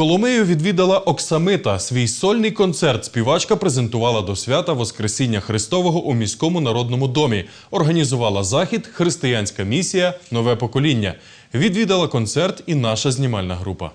Коломию відвідала Оксамита. Свій сольний концерт співачка презентувала до свята Воскресіння Христового у міському народному домі. Організувала захід Християнська місія Нове покоління. Відвідала концерт і наша знімальна група.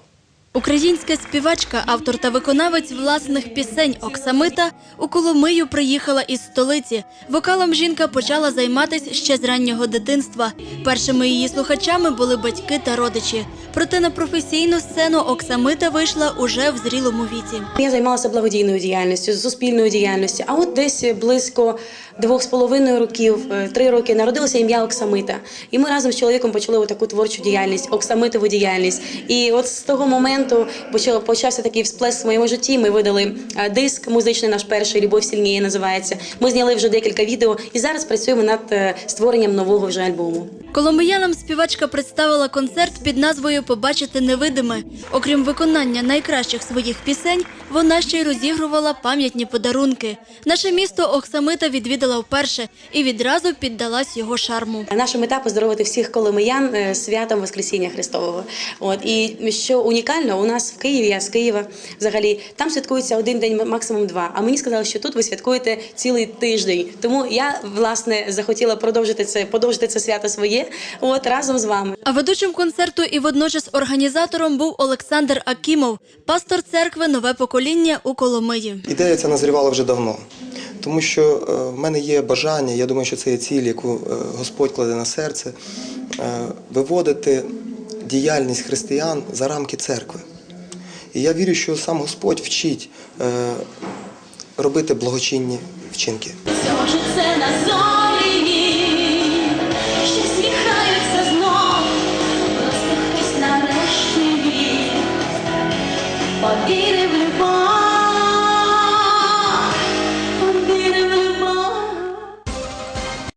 Українська співачка, автор та виконавець власних пісень Оксамита у Коломию приїхала із столиці. Вокалом жінка почала займатися ще з раннього дитинства. Першими її слухачами були батьки та родичі. Проте на професійну сцену Оксамита вийшла уже в зрілому віці. Я займалася благодійною діяльністю, суспільною діяльністю. А от десь близько двох з половиною років, е, три роки народилося ім'я Оксамита. І ми разом з чоловіком почали таку творчу діяльність, оксамитову діяльність. І от з того моменту почав, почався такий всплеск в моєму житті. Ми видали е, диск музичний наш перший Любов сильніє називається. Ми зняли вже декілька відео і зараз працюємо над е, створенням нового вже альбому. Коломиянам співачка представила концерт під назвою Побачити невидиме. Окрім виконання найкращих своїх пісень, вона ще й розігрувала пам'ятні подарунки. Наше місто Оксамита відвідала вперше і відразу піддалась його шарму. Наша мета поздоровити всіх коломиян е, святом Воскресіння Христового. От і що унікально, у нас в Києві, я з Києва, взагалі там святкується один день, максимум два. А мені сказали, що тут ви святкуєте цілий тиждень. Тому я власне захотіла продовжити це, подовжити це свято своє. От разом з вами. А ведучим концерту і водночас організатором був Олександр Акімов, пастор церкви Нове покоління у Коломиї. Ідея ця назрівала вже давно, тому що е, в мене є бажання, я думаю, що це є ціль, яку е, Господь кладе на серце, е, виводити діяльність християн за рамки церкви. І я вірю, що сам Господь вчить робити благочинні вчинки. Схоже, це на What did everyone?